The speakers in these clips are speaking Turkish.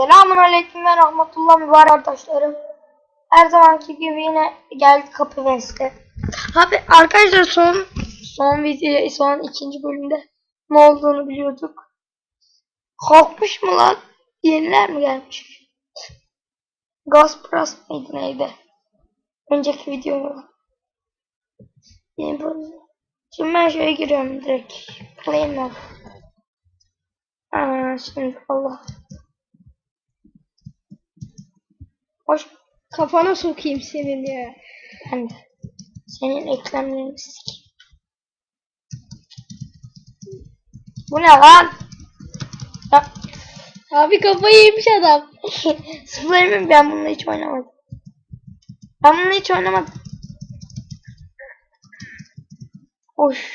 Selamun Aleyküm ve Rahmetullah mübarek arkadaşlarım. Her zamanki gibi yine geldik kapı veste. Abi arkadaşlar son son video son ikinci bölümde ne olduğunu biliyorduk. Kalkmış mı lan? Yeniler mi gelmiş? Gaspras mıydı neydi? Önceki videoda. Yeni bölüm. Şimdi ben şöyle giriyorum direkt. Play mode. Aa, şimdi Allah. Hoş Kafana sokayım senin ya. ben de. Senin eklemlerini sikeyim. Bu ne lan? Ya, Abi kafayı yemiş adam. Sıfırlayayım ben bununla hiç oynamadım. Ben bununla hiç oynamadım. Hoş.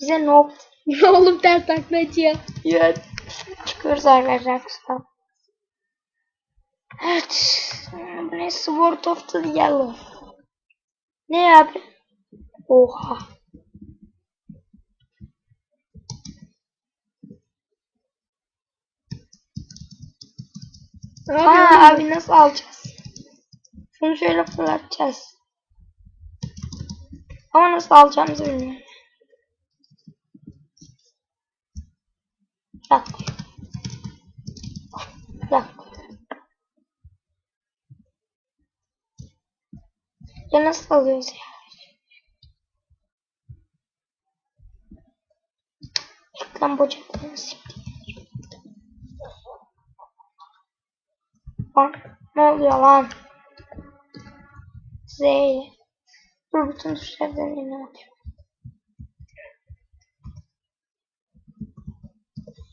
Bize ne oldu? Oğlum ters taklacı ya. Evet. Çıkıyoruz arkadaşlar kısa. Evet. Bu ne? Sword of the Yellow. Ne abi? Oha. Ne Aa abi nasıl alacağız? Şunu şöyle fırlatacağız. Ama nasıl alacağımızı bilmiyorum. Yak. Yak. Ya nasıl alıyoruz ya? Ekran bacaklarını siktir. Lan ne oluyor lan? Z. Dur bütün tuşlardan yine bakıyorum.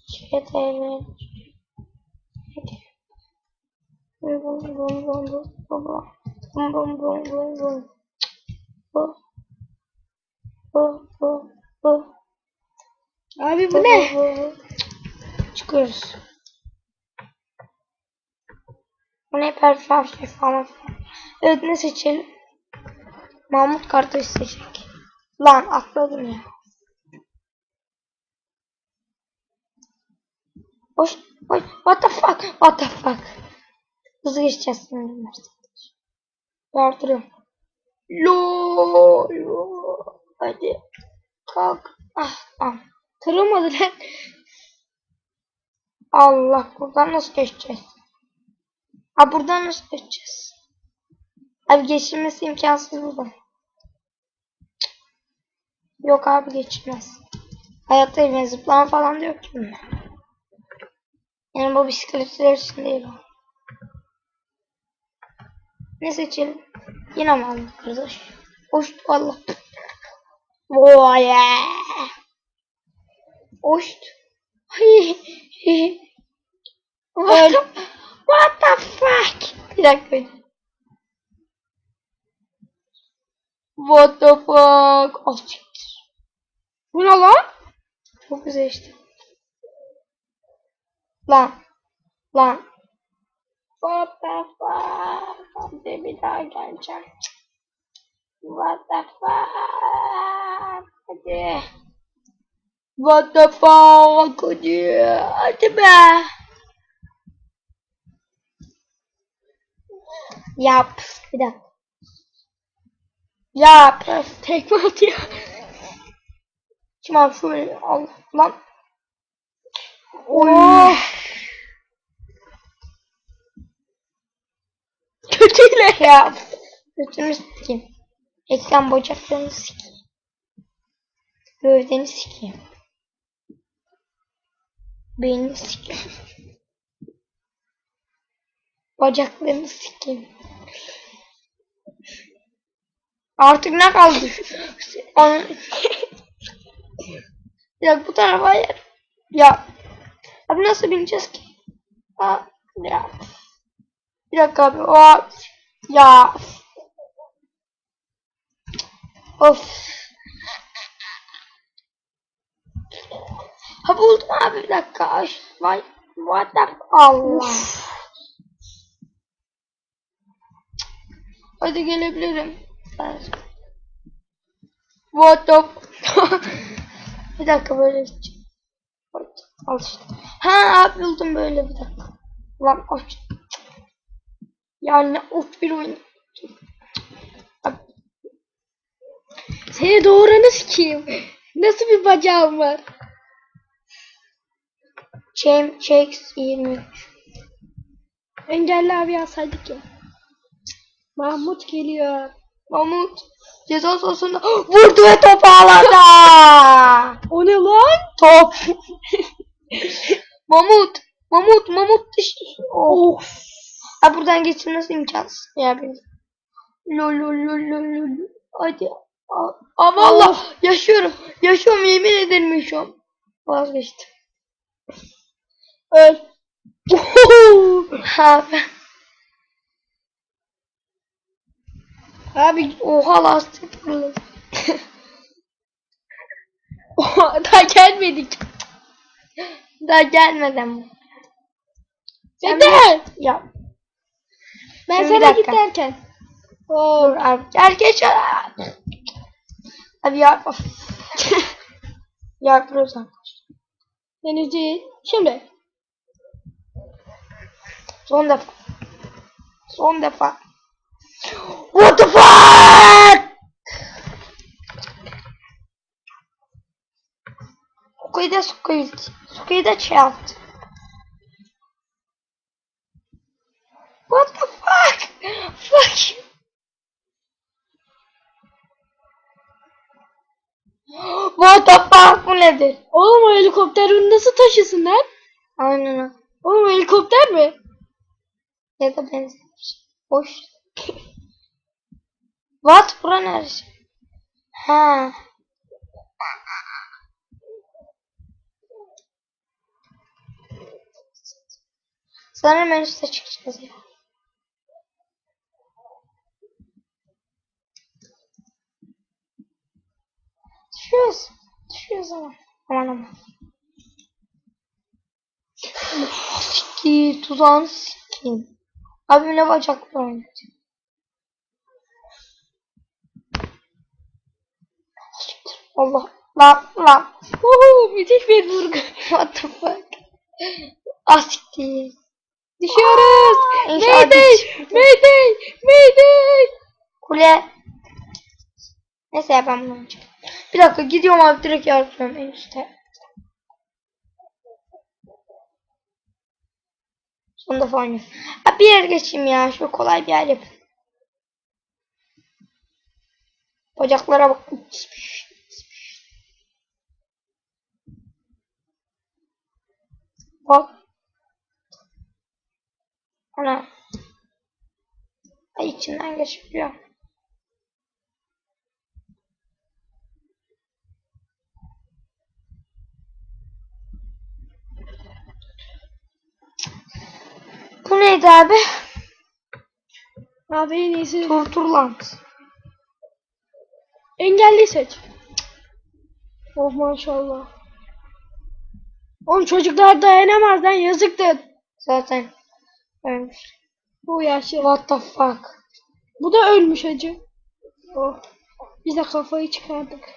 ÇTV. Bum bum bum bum bum bum bum. Bum bum bum bum bum. Bu. Bu bu bu. Abi bu ne? bu. Çıkıyoruz. Bu ne perform şey falan. Evet ne seçelim? Mahmut kardeş seçecek. Lan atladım ya. Hoş, hoş, what the fuck, what the fuck. Hızlı geçeceğiz şimdi. Yardırıyorum. Lo, lo. Hadi. Kalk. Ah, ah. Kırılmadı lan. Allah buradan nasıl geçeceğiz? Ha buradan nasıl geçeceğiz? Abi geçilmesi imkansız buradan. Yok abi geçilmez. Hayatta evine zıplama falan da yok ki bunda. Yani bu bisikletler için değil o. Ne seçelim? Yine mi aldık kardeş? Hoş Allah. Vay. Hoş. What what the fuck? Bir dakika. What the fuck? Siktir. Bu ne lan? Çok güzel işte. Lan. Lan. What the fuck? Hadi bir daha geleceğim. What the fuck? Hadi. What the fuck? Hadi. Hadi be. Yap. Bir dakika. Yap. Tekme atıyor. Kim abi şöyle al lan. Oh. Ya götünü sikeyim. Ekran bacaklarını sikeyim. Gövdeni sikeyim. Beynini sikeyim. Bacaklarını sikeyim. Artık ne kaldı? Onu... ya bu tarafa hayır. Ya. Abi nasıl bineceğiz ki? Ha, ya. Bir dakika abi. O, ya. Of. Ha buldum abi bir dakika. Ay, Vay. What the Allah. Hadi gelebilirim. What the Bir dakika böyle the Al işte. Ha abi buldum böyle bir dakika. Lan aç. Yani ot bir oyun. Seni doğuranı sikeyim. Nasıl bir bacağım var? Cem Shakes 23. Engelli abi yazsaydık ya. Mahmut geliyor. Mahmut ceza sahasında vurdu ve top ağlarda. O ne lan? top. Mahmut. Mahmut. Mahmut düştü. Of. Ha buradan geçilmesi imkansız. Ya benim. Lol lol lol lol lol. Hadi. Aa, valla yaşıyorum. Yaşıyorum yemin ederim yaşıyorum. Vazgeçtim. Öl. Ha ben. Abi Oha lastik fırladı. daha gelmedik. Daha gelmeden bu. Neden? Ya Ben Şimdi bir sana dakika. git derken. dur abi. Geç. Abi ya. of. Yardır Henüz değil. Şimdi. Son defa. Son defa. What the fuck? Squid squid. Squid child. What the fuck? Fuck you. What the nedir? Oğlum o helikopter onu nasıl taşısın lan? Aynen. Oğlum helikopter mi? Ya da şey. Boş. What? Bura neresi? Ha. Sanırım en üstte çıkacağız ya. Düşüyoruz. Düşüyoruz ama. Aman aman. Siktir. Tuzağını sikeyim. Abi ne bacaklı oynadı. Siktir. Allah. Lan lan. Uhu, müthiş bir vurgu. What the fuck? Asiktir. Düşüyoruz. İnşallah Mayday. düşüyoruz. Mayday. Mayday. Kule. Neyse ben bunu oynayacağım. Bir dakika gidiyorum abi direkt yardım en üstte. Son defa oynuyorum. Abi bir yer geçeyim ya. Şu kolay bir yer yapayım. Bacaklara bak. Bak. Ana. Ay içinden geçebiliyor. Neydi abi? Abi en iyisi. Turturland. Engelli seç. Oh maşallah. Oğlum çocuklar dayanamaz lan yazıktır. Zaten ölmüş. Bu yaşlı. What the fuck? Bu da ölmüş hacı. Oh. Biz de kafayı çıkardık.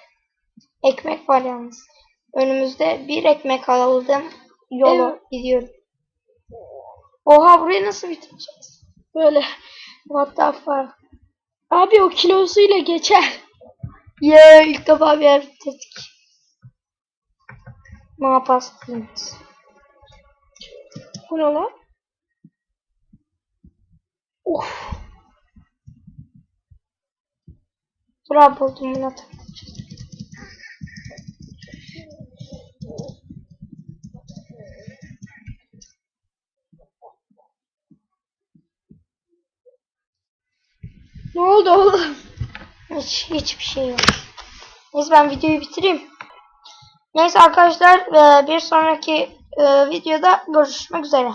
Ekmek var yalnız. Önümüzde bir ekmek aldım. Yolu Evet. gidiyorum. Oha burayı nasıl bitireceğiz? Böyle. What the fuck? Abi o kilosuyla geçer. Yeah, ilk defa bir yer bitirdik. Ne yapastınız? Bu ne lan? Dur abi buldum bunu Ne oldu oğlum? Hiç, hiçbir şey yok. Neyse ben videoyu bitireyim. Neyse arkadaşlar eee, bir sonraki eee, videoda görüşmek üzere.